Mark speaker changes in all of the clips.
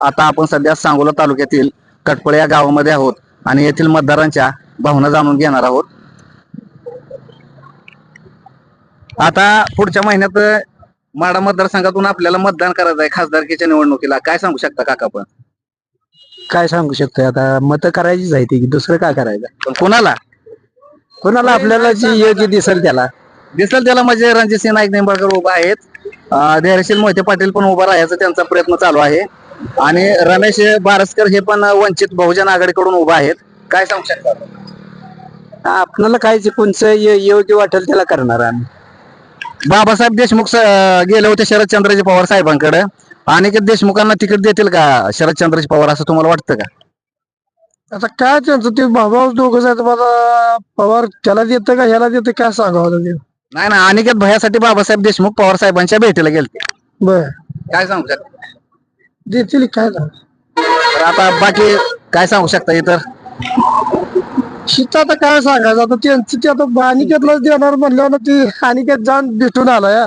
Speaker 1: आता आपण सध्या सांगोला तालुक्यातील कटपळ या गावामध्ये आहोत आणि येथील मतदारांच्या भावना जाणून घेणार आहोत. आता पुढच्या महिन्यात माडा मतदारसंघातून आपल्याला मतदान करायचं आहे खासदारकीच्या निवडणुकीला. काय सांगू शकता काका पण
Speaker 2: काय सांगू शकतोय? आता मत करायचीच आहे ती. दुसरं काय करायचं?
Speaker 1: पण कोणाला?
Speaker 2: कोणाला आपल्याला जी योग्य दिसेल त्याला.
Speaker 1: दिसेल त्याला म्हणजे रणजित नाईक निंबाळकर उभा आहेत. अं, धैर्यशील मोहिते पाटील पण उभा राहायचा त्यांचा प्रयत्न चालू आहे. आणि रमेश बारसकर हे पण वंचित बहुजन आघाडीकडून उभा आहेत. काय सांगू शकता?
Speaker 2: आपल्याला काय जे कोणचं य- योग्य वाटेल त्याला करणार आम्ही.
Speaker 1: बाबासाहेब देशमुख स- गेले होते शरदचंद्रजी पवार साहेबांकडे. अनेक देशमुखांना तिकीट देतील का शरदचंद्रजी पवार असं तुम्हाला वाटतं का?
Speaker 2: आता काय त्यांचं ते भाऊ दोघं पवार त्याला देतं का ह्याला देतं काय सांगावं ते?
Speaker 1: नाही ना अनिकेत भयासाठी बाबासाहेब देशमुख पवार साहेबांच्या भेटीला गेलते.
Speaker 2: बर.
Speaker 1: काय सांगू शकता?
Speaker 2: देतील काय झालं?
Speaker 1: तर आता बाकी काय सांगू शकता इतर?
Speaker 2: शीत आता काय सांगायचं? आता त्यांचं ते आता अनिकेतलाच देणार म्हणल्यावर ना ते अनिकेत जाऊन भेटून आलाय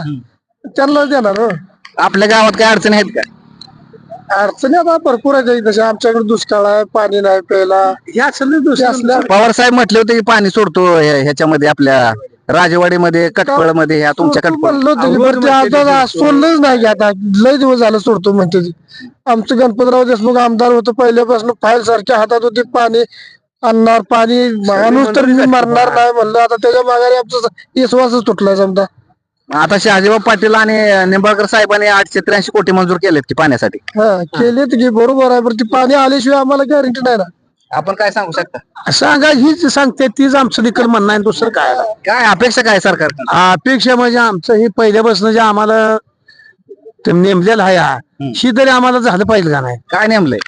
Speaker 2: त्यांनाच देणार हो.
Speaker 1: आपल्या गावात काय अडचणी आहेत का?
Speaker 2: अडचणी आता भरपूर आहेत तशा आमच्याकडे दुष्काळ आहे पाणी नाही प्यायला. हे असलं दुष्काळ
Speaker 1: पवार साहेब म्हटले होते की पाणी सोडतो ह्या- ह्याच्यामध्ये आपल्या राजवाडीमध्ये कटपळमध्ये ह्या तुमच्या कटपळ
Speaker 2: म्हणलं होतं की बरं ते आता सोडलंच नाही आता. लय दिवस झालं सोडतो म्हणते ती. आमचं गणपतराव देशमुख आमदार होतं पहिल्यापासून फाईल सारख्या हातात होती पाणी आणणार पाणी माणूस तर मी मरणार नाही म्हणलं. आता त्याच्या माघारी आमचा विश्वासच तुटला समजा.
Speaker 1: आता शहाजीबाब पाटील आणि निंबाळकर साहेबांनी आठशे त्र्याऐंशी कोटी मंजूर केलेत की पाण्यासाठी.
Speaker 2: हा केलेत की बरोबर आहे पण ती पाणी आल्याशिवाय आम्हाला गॅरंटी नाही ना.
Speaker 1: आपण काय सांगू शकता?
Speaker 2: सांगा हीच सांगते तीच आमचं देखील म्हणणं आहे दुसरं काय?
Speaker 1: काय अपेक्षा काय सरकार?
Speaker 2: अपेक्षा म्हणजे आमचं हे पहिल्यापासून जे आम्हाला ते नेमलेलं आहे हा, ही तरी आम्हाला झालं पाहिजे का नाही?
Speaker 1: काय नेमलंय?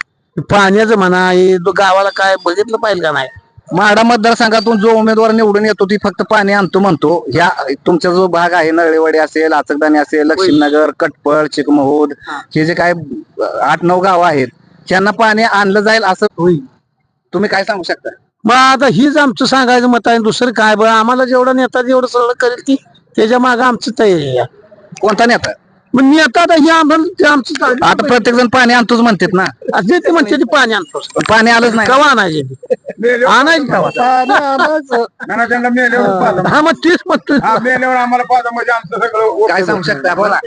Speaker 2: पाण्याचं म्हणा हे गावाला काय बघितलं पाहिजे का नाही?
Speaker 1: माडा मतदारसंघातून जो उमेदवार निवडून येतो ती फक्त पाणी आणतो म्हणतो. ह्या तुमचा जो भाग आहे नळेवाडी असेल आचकदानी असेल लक्ष्मीनगर कटपळ चिकमहोद हे. जे काय आठ नऊ गाव आहेत त्यांना पाणी आणलं जाईल असं होईल तुम्ही काय सांगू शकता?
Speaker 2: मग आता हीच आमचं सांगायचं मत आहे दुसरं काय बरं? आम्हाला जेवढं नेता जेवढं सगळं करेल ती त्याच्यामागे आमचं तयारी आहे.
Speaker 1: कोणता नेता?
Speaker 2: मग नेता आता हे आम्हाला ते आमचं.
Speaker 1: आता प्रत्येक जण पाणी आणतोच म्हणतात ना.
Speaker 2: जे ते म्हणते ते पाणी आणतो.
Speaker 1: पण आलंच नाही.
Speaker 2: कवा आणायचे? ते? आणायचं कवा? पाणी आणायचं. हा मग तेच म्हणतो
Speaker 1: काय सांगू शकता बोला.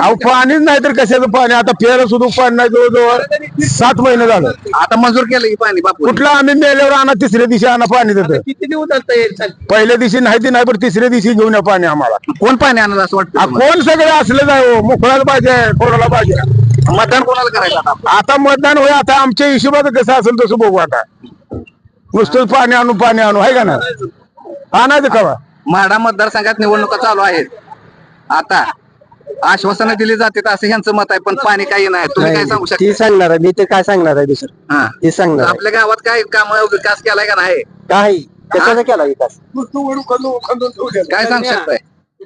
Speaker 2: अहो पाणीच नाही तर कशाचं पाणी? आता फेर सुद्धा पाणी नाही जवळजवळ. सात महिने झालं.
Speaker 1: आता मंजूर केलं की पाणी बापू.
Speaker 2: कुठलं आम्ही मेल्यावर आणा तिसऱ्या दिवशी आणा पाणी देतं
Speaker 1: किती दिवस
Speaker 2: पहिल्या दिवशी नाही ती नाही पण तिसऱ्या दिवशी घेऊन या पाणी आम्हाला.
Speaker 1: कोण पाणी आणलं असं
Speaker 2: आ,
Speaker 1: वाटतं तुम्हाला?
Speaker 2: कोण सगळे असलं जाय मोकळाच पाहिजे? कोणाला पाहिजे?
Speaker 1: मतदान कोणाला करायचं आता?
Speaker 2: आता मतदान होय आता आमच्या हिशोबात कसं असेल तसं बघू आता. नुसतं पाणी आणू पाणी आणू आहे का ना आणायचं कवा?
Speaker 1: माढा मतदारसंघात निवडणुका चालू आहेत. आता आश्वासनं दिली जाते असं यांचं मत आहे पण पाणी काही नाही. तुम्ही काय सांगू शकता?
Speaker 2: ती सांगणार आहे मी ते काय सांगणार आहे दुसरं?
Speaker 1: हा.
Speaker 2: ते सांगणार.
Speaker 1: आपल्या गावात काय काम विकास केलाय का नाही?
Speaker 2: काही. कशाचा केला विकास?
Speaker 1: काय सांगू शकताय?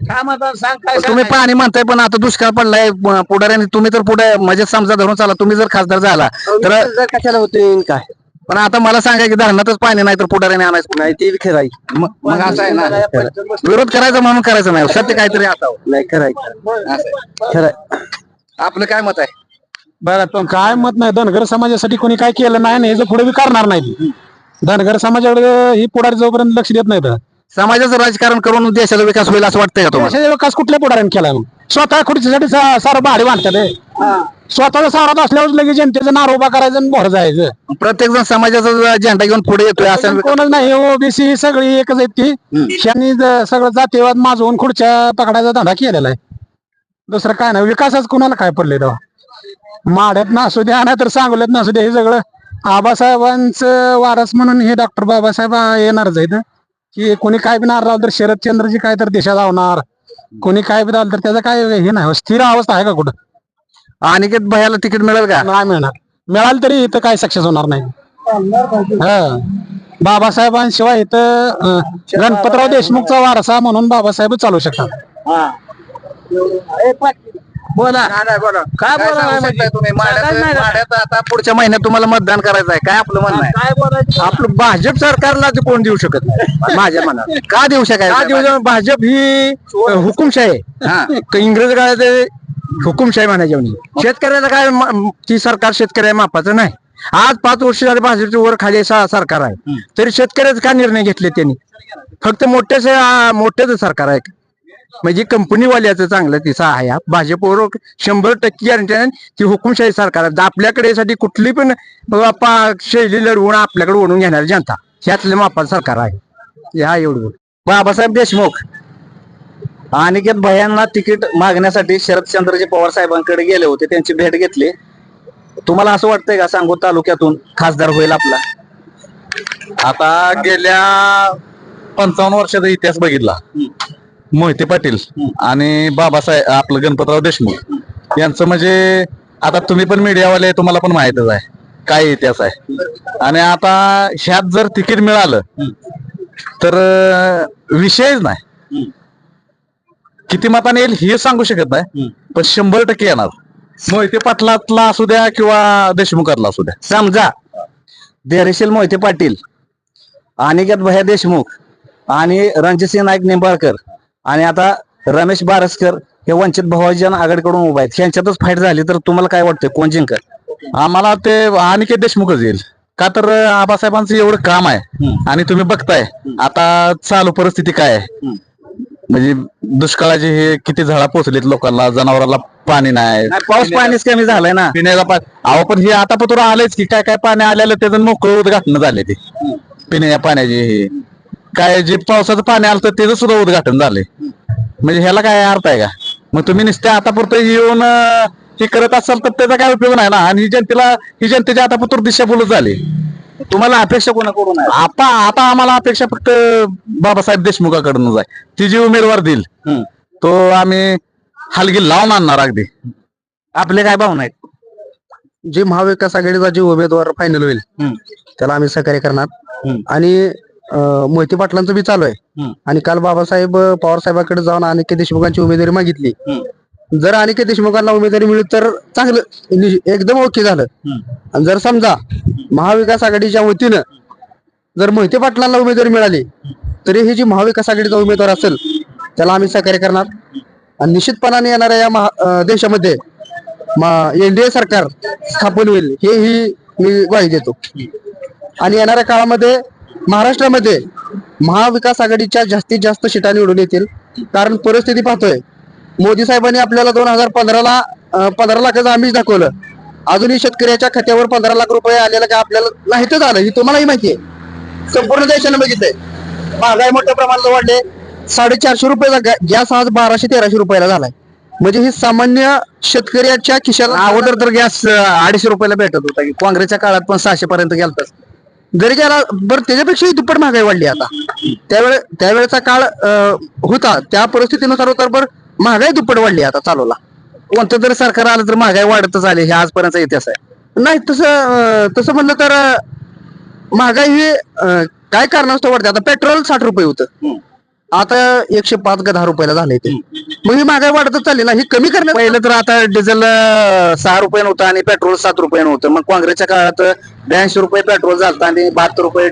Speaker 2: सांग काय
Speaker 1: तुम्ही पाणी म्हणताय पण आता दुष्काळ पडलाय प- पुढाऱ्यांनी तुम्ही तर पुढे म्हणजे समजा धरून चाला तुम्ही जर खासदार झाला तर
Speaker 2: कशाला होते काय?
Speaker 1: पण आता मला सांगा की धरणातच पाणी नाही तर पुढाऱ्याने आणायचं
Speaker 2: नाही ते खरं आहे.
Speaker 1: मग मग असं आहे ना. विरोध करायचा म्हणून करायचं नाही सत्य काहीतरी असावं
Speaker 2: नाही खरं आहे. खरं आहे.
Speaker 1: आपलं काय मत आहे?
Speaker 2: बरं पण काय मत नाही. धनगर समाजासाठी कोणी काय केलं नाही ना हे पुढे बी करणार नाही. धनगर समाजाकडे ही पुढारी जोपर्यंत लक्ष देत नाही
Speaker 1: समाजाचं राजकारण करून देशाचा विकास होईल असं वाटतंय का तुम्हाला?
Speaker 2: देशाचा विकास कुठल्या पुढाऱ्याने केला मग स्वतः खुर्चीसाठी सा- सारं भाडे बांधतात हे. स्वतःचा सारात असल्यावर लगेच जनतेचं नार उभा करायचं आणि मोहर जायचं.
Speaker 1: प्रत्येक जण समाजाचा झेंडा घेऊन पुढे येतोय असं
Speaker 2: कोणच नाही ओबीसी सगळी एकच आहेत ती. त्यांनी ज- सगळं जातीवाद माजवून खुर्च्या पकडायचा धंदा केलेला आहे. दुसरं काय नाही विकासच कुणाला काय पडले तेव्हा? माड्यात नसू द्या नाही तर सांगोल्यात नसू द्या हे सगळं आबासाहेबांचं वारस म्हणून हे डॉक्टर बाबासाहेब येणारच आहेत. की कोणी काय बी नार राहिलं तर शरदचंद्रजी काय तर देशात आवणार कोणी काय बी राहिलं तर त्याचं काय हे नाही स्थिर अवस्था आहे का कुठं?
Speaker 1: अनिकेत भयाला तिकीट मिळेल का?
Speaker 2: नाही मिळणार. मिळालं तरी इथं काय सक्सेस होणार नाही. हा. बाबासाहेबांशिवाय इथं अं, गणपतराव देशमुखचा वारसा म्हणून बाबासाहेब चालू शकतात. बोला.
Speaker 1: बोला.
Speaker 2: काय बोला
Speaker 1: सांगू
Speaker 2: म्हणजे?
Speaker 1: शकताय तुम्ही?
Speaker 2: नाही
Speaker 1: आता पुढच्या महिन्यात तुम्हाला मतदान करायचं आहे. काय आपलं म्हणणं आहे?
Speaker 2: काय बोलायचं? आपलं भाजप सरकारला ते कोण देऊ शकत नाही? माझ्या मनात.
Speaker 1: का देऊ शकायचं
Speaker 2: शकत? भाजप? ही हुकुमशाही आहे.
Speaker 1: हा.
Speaker 2: क- इंग्रज काळात
Speaker 3: हुकुमशाही म्हणायची म्हणे. शेतकऱ्याला काय म- म- ती सरकार शेतकऱ्या मापाचं नाही. आज पाच वर्ष झाले भाजपच्या वर खाली सा- सरकार आहे. तरी शेतकऱ्याचे काय निर्णय घेतले त्यांनी? फक्त मोठ्याच मोठ्याच सरकार आहे. म्हणजे कंपनीवाल्याचं चांगलं तिचं आहे. हा. भाजपवर शंभर टक्के गॅरंटी आहे. ती हुकुमशाही सरकार आहे. आपल्याकडे यासाठी कुठली पण बाप्पा शैली लढवून आपल्याकडे ओढून घेणारी जनता. ह्यातलं मापाचं सरकार आहे. हा एवढं
Speaker 1: बाबासाहेब देशमुख. अनिकेत भयांना तिकीट मागण्यासाठी शरदचंद्रजी पवार साहेबांकडे गेले होते. त्यांची भेट घेतली. तुम्हाला असं वाटतंय का सांगू तालुक्यातून खासदार होईल आपला?
Speaker 4: आता गेल्या पंचावन्न वर्षाचा इतिहास बघितला. मोहिते पाटील आणि बाबासाहेब आपलं गणपतराव देशमुख. यांचं म्हणजे आता तुम्ही पण मीडियावाले तुम्हाला पण माहितच आहे. काय इतिहास आहे. आणि आता ह्यात जर तिकीट मिळालं तर विषयच नाही. किती मताने येईल हे सांगू शकत नाही. पण शंभर टक्के येणार. मोहिते पाटलातला असू द्या किंवा देशमुखातला असू द्या.
Speaker 1: समजा धैर्यशील मोहिते पाटील अनिकेत भैया देशमुख आणि रणजितसिंह नाईक निंबाळकर आणि आता रमेश बारसकर हे वंचित बहुजन आघाडीकडून उभा आहेत. ह्यांच्यातच फाईट झाली तर तुम्हाला काय वाटतंय? कोण जिंकल?
Speaker 4: आम्हाला ते अनिकेत देशमुखच येईल. का तर आबासाहेबांचं एवढं काम आहे आणि तुम्ही बघताय आता चालू परिस्थिती काय आहे? म्हणजे दुष्काळाचे हे किती झळा पोचलेत लोकांना जनावरांना पाणी नाही.
Speaker 1: पाऊस पाणीच कमी झालंय ना.
Speaker 4: पिण्याला पाणी अहो पण हे आता पत्र आलंच की काय काय पाणी आलेलं त्याचं मोकळं उद्घाटन झाले ते. पिण्याच्या पाण्याचे हे. काय जे पावसाचं पाणी आलं तर त्याचं सुद्धा उद्घाटन झालंय. म्हणजे ह्याला काय अर्थ आहे का? मग तुम्ही नुसते आतापुरतं येऊन अं, हे करत असाल तर त्याचा काय उपयोग नाही ना? आणि ही जनतेला ही जनतेची आतापुरतं दिशाभूलच झाली.
Speaker 1: तुम्हाला अपेक्षा कोणाकडून आहे?
Speaker 4: आता आता आम्हाला अपेक्षा फक्त बाबासाहेब देशमुखाकडूनच आहे. ती जी उमेदवार देईल
Speaker 1: हम्म.
Speaker 4: तो आम्ही हलगी लावून आणणार अगदी.
Speaker 1: आपले काय भावना आहेत?
Speaker 3: जे महाविकास आघाडीचा जे उमेदवार फायनल होईल
Speaker 1: हम्म.
Speaker 3: त्याला आम्ही सहकार्य करणार.
Speaker 1: हम्म.
Speaker 3: आणि अं, मोहिते पाटलांचं बी चालू आहे.
Speaker 1: हम्म.
Speaker 3: आणि काल बाबासाहेब अं, पवार साहेबांकडे जाऊन अनिकेत देशमुखांची उमेदवारी मागितली. जर अनिकेत देशमुखांना उमेदवारी मिळली तर चांगलं नि- एकदम ओके झालं. आणि जर समजा महाविकास आघाडीच्या वतीनं जर मोहिते पाटलांना उमेदवारी मिळाली तरी ही जी महाविकास आघाडीचा उमेदवार असेल त्याला आम्ही सहकार्य करणार. आणि निश्चितपणाने येणाऱ्या या महा- अं, देशामध्ये एनडीए सरकार स्थापन होईल हे ही मी ग्वाही देतो. आणि येणाऱ्या काळामध्ये महाराष्ट्रामध्ये महाविकास आघाडीच्या जास्तीत जास्त शिटा निवडून येतील. कारण परिस्थिती पाहतोय. मोदी साहेबांनी आपल्याला दोन हजार पंधराला पंधरा लाखाचं आम्हीच दाखवलं. अजूनही शेतकऱ्याच्या खात्यावर पंधरा लाख रुपये आलेलं काय आपल्याला माहितच आलं. ही तुम्हालाही माहिती आहे. संपूर्ण देशाने बघितलंय. महागाई मोठ्या प्रमाणात वाढले. साडेचारशे रुपयाचा गॅस आज बाराशे तेराशे रुपयाला झालाय. म्हणजे ही सामान्य शेतकऱ्याच्या खिशाला
Speaker 1: अगोदर तर गॅस अडीचशे रुपयाला भेटत होता. की काँग्रेसच्या काळात पण सहाशे पर्यंत गेलता
Speaker 3: जरी बरं त्याच्यापेक्षाही दुप्पट महागाई वाढली आता. त्यावेळे त्यावेळेचा काळ होता. त्या परिस्थितीनुसार होता बरं महागाई दुप्पट वाढली आता चालवला
Speaker 1: कोणतं तर सरकार आलं तर महागाई वाढतच आली हे आजपर्यंत इतिहास आहे.
Speaker 3: नाही तसं तसं म्हणलं तर महागाई ही काय कारणास्तव वाढते? आता पेट्रोल साठ रुपये होतं. आता एकशे पाच का दहा रुपयाला झालंय ते. मग ही महागाई वाढतच चालली ना ही कमी करण्यात
Speaker 1: पहिलं तर आता डिझेल सहा रुपये होतं आणि पेट्रोल सात रुपये होतं मग काँग्रेसच्या काळात ब्याऐंशी रुपये पेट्रोल झालं आणि बहात्तर रुपये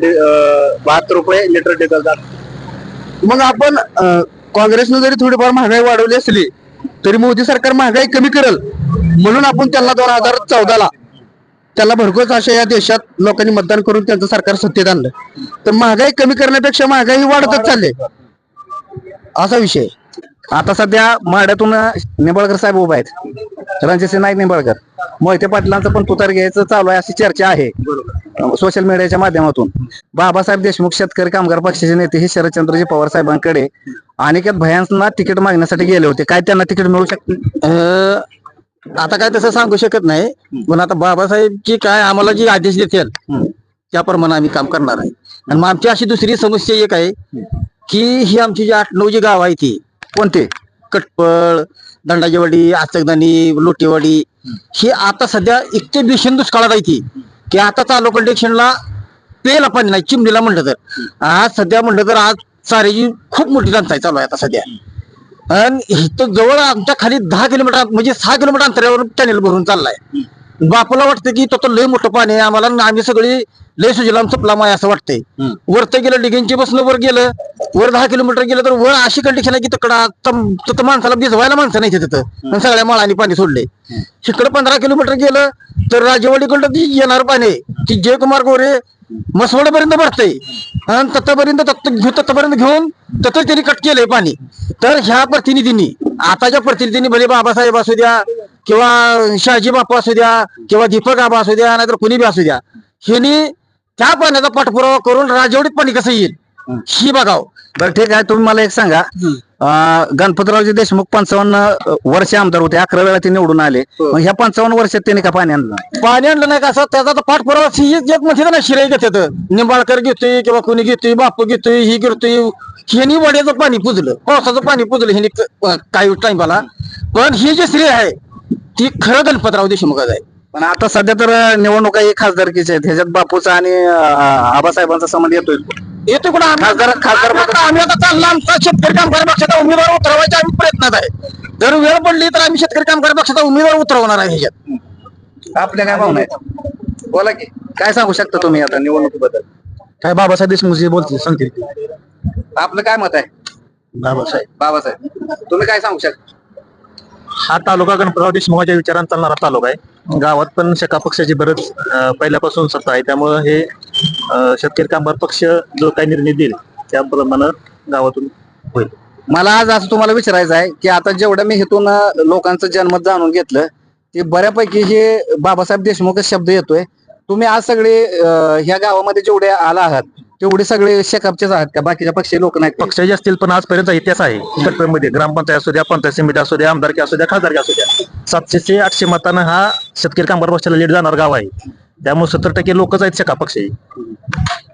Speaker 1: बहात्तर रुपये लिटर डिझेल झालं
Speaker 3: मग आपण काँग्रेसनं जरी थोडीफार महागाई वाढवली असली तरी मोदी सरकार महागाई कमी करेल. म्हणून आपण त्यांना दोन हजार चौदाला त्याला भरघोस अशा या देशात लोकांनी मतदान करून त्यांचं सरकार सत्तेत आणलं. तर महागाई कमी करण्यापेक्षा महागाई वाढतच चालली असा विषय.
Speaker 1: आता सध्या माड्यातून निंबाळकर साहेब उभा आहेत. रणजितसिंह नाईक निंबाळकर. मोहिते पाटलांचं पण तुतार घ्यायचं चालू आहे अशी चर्चा आहे. सोशल मीडियाच्या माध्यमातून. बाबासाहेब देशमुख शेतकरी कामगार पक्षाचे नेते हे शरदचंद्रजी पवार साहेबांकडे अनेकात भयांना तिकीट मागण्यासाठी गेले होते. काय त्यांना तिकीट मिळू शकते
Speaker 3: आता काय तसं सांगू शकत नाही. पण आता बाबासाहेबची काय आम्हाला जी आदेश देतील त्याप्रमाणे आम्ही काम करणार आहे. आणि मग आमची अशी दुसरी समस्या एक आहे. की ही आमची जी आठ नऊ जी गाव आहे ती
Speaker 1: कोणते?
Speaker 3: कटपळ दंडाजीवाडी आचकदानी लोटेवाडी. ही आता सध्या इतके भीषण दुष्काळात आहे ती की आता चालू कंडिशनला पेला पाणी नाही चिमणीला म्हणलं तर. आज सध्या म्हणलं तर आज चाऱ्याची खूप मोठी टंचाई चालू आहे आता सध्या. आणि इथं जवळ आमच्या खाली दहा किलोमीटर म्हणजे सहा किलोमीटर अंतरावर कॅनेल भरून चाललाय.
Speaker 5: बापाला वाटतं की तो तर लय मोठं पाणी आहे. आम्हाला आम्ही सगळी लय सुजलाम सपलाम आहे असं वाटतंय. वरतं गेलं डिगेंची बसनं वर गेलं वर दहा किलोमीटर गेलं तर वर अशी कंडिशन आहे की तिकडं तम- तिथं माणसाला भिजवायला माणसं नाही तिथं. आणि सगळ्या माळाने पाणी सोडले. इकडं पंधरा किलोमीटर गेलं तर राजेवाडीकडं ती येणार पाणी आहे. ती जयकुमार गोरे मसवड्यापर्यंत भरतंय. आणि तत्पर्यंत तत्पर्यंत घेऊन तसं त्यांनी कट केलंय पाणी. तर ह्या प्रतिनिधींनी आताच्या प्रतिनिधींनी भले बाबासाहेब असू द्या किंवा शहाजी बापू असू द्या किंवा दीपक आबा असू द्या नाहीतर कुणी बी असू द्या ह्यांनी त्या पाण्याचा पाठपुरावा करून राजवडीत पाणी कसं येईल? ही. बघावं.
Speaker 1: बरं ठीक आहे. तुम्ही मला एक सांगा. गणपतरावजी देशमुख पंचावन्न वर्ष आमदार होते. अकरा वेळा ते निवडून आले. मग ह्या पंचावन्न वर्षात त्यांनी का पाणी आणलं?
Speaker 5: पाणी आणलं नाही का? असं त्याचा पाठपुरावा ही एक म्हणजे ना शिराई घेतात निंबाळकर घेतोय किंवा कोणी घेतोय बापू घेतोय ही घेतोय. ह्यानी वड्याचं पाणी पुजलं पावसाचं पाणी पुजलं ह्यानी काही टाइमला पण ही जी श्रेय आहे ती खरं गणपतराव देशमुखाचं आहे
Speaker 1: पण आता सध्या तर निवडणुका ही खासदारकीच्या आहेत. ह्याच्यात बापूचा आणि अं, आबासाहेबांचा संबंध येतोय.
Speaker 5: येतो कुठं? आम्ही
Speaker 1: खासदार- खासदार-
Speaker 5: आता आम्ही आता चालला. आमचा शेतकरी कामगार पक्षाचा उमेदवार उतरवायच्या आम्ही प्रयत्नात आहे. जर वेळ पडली तर आम्ही शेतकरी कामगार पक्षाचा उमेदवार उतरवणार आहे ह्याच्यात.
Speaker 1: आपल्या काय भावना आहेत? बोला की काय सांगू शकता तुम्ही आता निवडणुकीबद्दल?
Speaker 2: काय बाबासाहेब देशमुख जे बोलतील सांगतील.
Speaker 1: आपलं काय मत आहे?
Speaker 2: बाबासाहेब.
Speaker 1: बाबासाहेब तुम्ही काय सांगू शकता?
Speaker 6: हा तालुका गणपतराव देशमुखाच्या विचारांना चालणारा तालुका आहे. गावात पण शका पक्षाची बरंच पहिल्यापासून सत्ता आहे. त्यामुळं हे शेतकरी कामगार पक्ष जो काही निर्णय देईल त्याप्रमाणे गावातून होईल.
Speaker 1: मला आज असं तुम्हाला विचारायचं आहे की आता जेवढं मी हेतून लोकांचं जन्मत जाणून घेतलं की बऱ्यापैकी हे बाबासाहेब देशमुखच शब्द येतोय. तुम्ही आज सगळे ह्या गावामध्ये जेवढे आला आहात तेवढे सगळे शेकापचेच आहात का? बाकीच्या पक्षी लोक नाहीत. का?
Speaker 6: पक्षाचे असतील पण आजपर्यंत इतिहास आहे. गटमध्ये ग्रामपंचायत असू द्या पंचायत समिती असू द्या आमदारकी असू द्या खासदारकी असू द्या. सातशे ते आठशे मतानं हा शेतकरी कामगार पक्षाला लीड जाणार गाव आहे. त्यामुळे सत्तर टक्के लोकच आहेत शका पक्षी.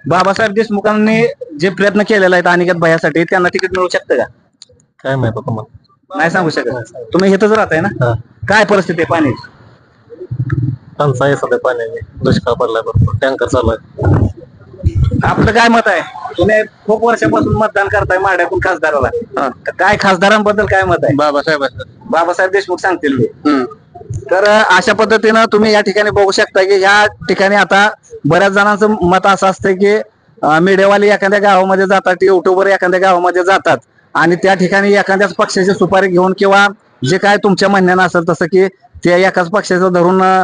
Speaker 1: बाबासाहेब देशमुखांनी जे प्रयत्न केलेले आहेत अनिकेत भयासाठी त्यांना तिकीट मिळू शकतं का?
Speaker 6: काय माहिती आता मला.
Speaker 1: नाही सांगू शकत. तुम्ही इथंच राहताय ना? काय परिस्थिती आहे पाणी
Speaker 6: टंचाई सध्या पाण्याने दुष्काळ पडलाय भरपूर. टँकर चालू आहे.
Speaker 1: आपलं काय मत आहे? तुम्ही खूप वर्षापासून मतदान करताय माड्यातून खासदाराला. तर काय खासदारांबद्दल काय मत आहे?
Speaker 4: बाबासाहेब
Speaker 1: बाबासाहेब देशमुख सांगतील ते. तर अशा पद्धतीनं तुम्ही या ठिकाणी बघू शकता की या ठिकाणी आता बऱ्याच जणांचं मत असं असतं की अं, मीडियावाले एखाद्या गावामध्ये जातात युट्यूबर एखाद्या गावामध्ये जातात आणि त्या ठिकाणी एखाद्याच पक्षाची सुपारी घेऊन किंवा जे काय तुमच्या म्हणण्यानं असेल तसं की त्या एकाच पक्षाचं धरून अं,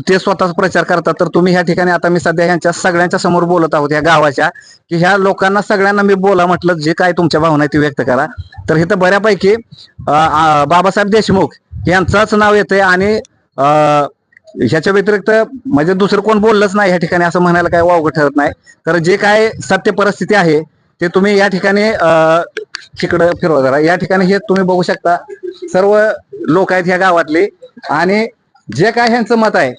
Speaker 1: ते स्वतःच प्रचार करतात. तर तुम्ही ह्या ठिकाणी आता मी सध्या ह्यांच्या सगळ्यांच्या समोर बोलत आहोत या गावाच्या की ह्या लोकांना सगळ्यांना मी बोला म्हटलं जे काय तुमच्या भावना आहे ती व्यक्त करा. तर इथं बऱ्यापैकी बाबासाहेब देशमुख यांचंच नाव येतंय आणि ह्याच्या व्यतिरिक्त म्हणजे दुसरं कोण बोललंच नाही या ठिकाणी असं म्हणायला काय वावगं ठरत नाही. तर जे काय सत्य परिस्थिती आहे ते तुम्ही या ठिकाणी तिकडं फिरवा जरा. या ठिकाणी हे तुम्ही बघू शकता. सर्व लोक आहेत ह्या गावातले आणि जे काय ह्यांचं मत आहे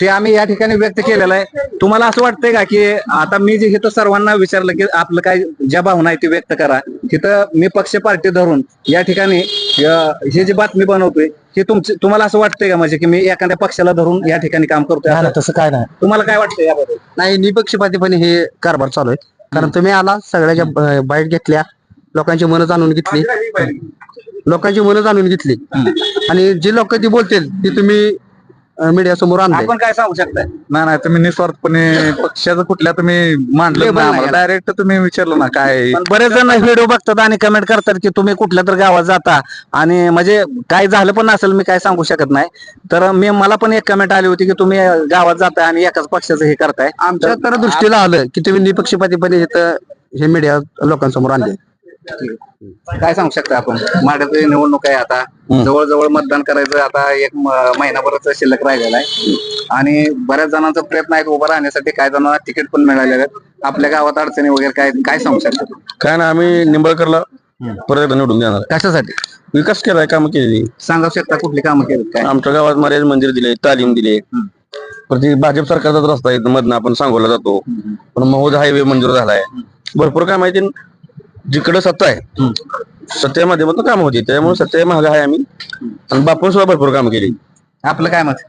Speaker 1: ते आम्ही या ठिकाणी व्यक्त केलेलं आहे. तुम्हाला असं वाटतंय का की आता मी जे इथं सर्वांना विचारलं की आपलं काय ज्या भावना आहे ती व्यक्त करा. तिथं मी पक्ष पार्टी धरून या ठिकाणी हे जी बातमी बनवतोय हे तुमची तुम्हाला असं वाटतंय का म्हणजे की मी एखाद्या पक्षाला धरून या ठिकाणी काम करतोय?
Speaker 2: तसं काय नाही.
Speaker 1: तुम्हाला काय वाटतंय याबद्दल?
Speaker 3: नाही निपक्षपातीपणे हे कारभार चालू आहे. कारण तुम्ही आला सगळ्याच्या बाईट घेतल्या लोकांची मनं जाणून घेतली. लोकांची मनं जाणून घेतली. आणि जी लोक ती बोलतील ती तुम्ही मीडिया समोर आणले
Speaker 1: आपण काय सांगू शकताय?
Speaker 4: नाही नाही तुम्ही निस्वार्थपणे पक्षाचं कुठल्या तुम्ही मांडलं
Speaker 1: Label नाही याला.
Speaker 4: डायरेक्ट तुम्ही विचारलं ना काय
Speaker 1: पण बरेच जण व्हिडिओ बघतात आणि कमेंट करतात की तुम्ही कुठल्या तर गावात जाता. आणि म्हणजे काय झालं पण नसेल मी काय सांगू शकत नाही. तर मी मला पण एक कमेंट आली होती की तुम्ही गावात जाताय आणि एकाच पक्षाचं हे करताय.
Speaker 3: आमच्या तर दृष्टीला आलं की तुम्ही निपक्षपातीपणे इथं हे मीडिया लोकांसमोर आणले
Speaker 1: काय सांगू शकता आपण? माड्यात निवडणूक आहे आता. जवळजवळ मतदान करायचं आता एक महिनाभरच शिल्लक राहिलेला आहे. आणि बऱ्याच जणांचा प्रयत्न आहे उभं राहण्यासाठी काही जणांना तिकीट पण मिळालेले आहेत. आपल्या गावात अडचणी वगैरे काय काय सांगू शकता?
Speaker 7: काय ना आम्ही निंबाळकरला परत एकदा निवडून देणार.
Speaker 1: कशासाठी?
Speaker 7: विकास केलाय काम केली
Speaker 1: सांगू शकता कुठली कामं केली काय?
Speaker 7: आमच्या गावात महाराज मंदिर दिले तालीम दिले. प्रति भाजप सरकारचाच रस्ता आहे मधनं आपण सांगोला जातो. पण महोद हायवे मंजूर झालाय. भरपूर काम आहे ते जिकडे सत्ता आहे सत्या माध्यमातून काम होती. त्यामुळे सत्या महाग आहे आम्ही. आणि बापून सुद्धा भरपूर काम केली.
Speaker 1: आपलं काय मत?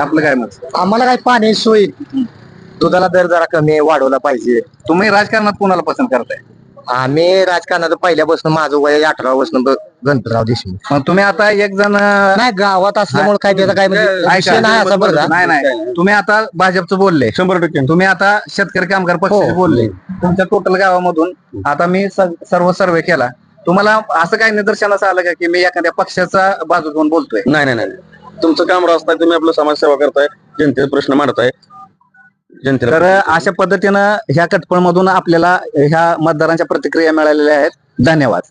Speaker 1: आपलं काय मत?
Speaker 5: आम्हाला काय पाणी सोय? दुधाला दर जरा कमी वाढवला पाहिजे.
Speaker 1: तुम्ही राजकारणात कोणाला पसंत करताय?
Speaker 5: आम्ही राजकारणात पहिल्यापासून माझं वय अठरा पासून
Speaker 3: गणपतराव देशमुख.
Speaker 1: मग तुम्ही आता एक जण
Speaker 3: नाही गावात असल्यामुळे काय त्याचा काय म्हणजे विषय नाही असा बरं का?
Speaker 1: नाही नाही. तुम्ही आता भाजपचं बोलले.
Speaker 7: शंभर टक्के.
Speaker 1: तुम्ही आता शेतकरी कामगार पक्षाचे बोलले. तुमच्या टोटल गावामधून आता मी स- सर्व सर्वे केला. तुम्हाला असं काही निदर्शनास आलं का की मी एखाद्या पक्षाचा बाजू घेऊन बोलतोय?
Speaker 7: नाही नाही नाही. तुमचं काम रास्ताय तुम्ही आपलं समाजसेवा करताय जनतेचे प्रश्न मांडताय. जनतेला
Speaker 1: तर अशा पद्धतीनं ह्या कटपळ मधून आपल्याला ह्या मतदारांच्या प्रतिक्रिया मिळालेल्या आहेत. धन्यवाद.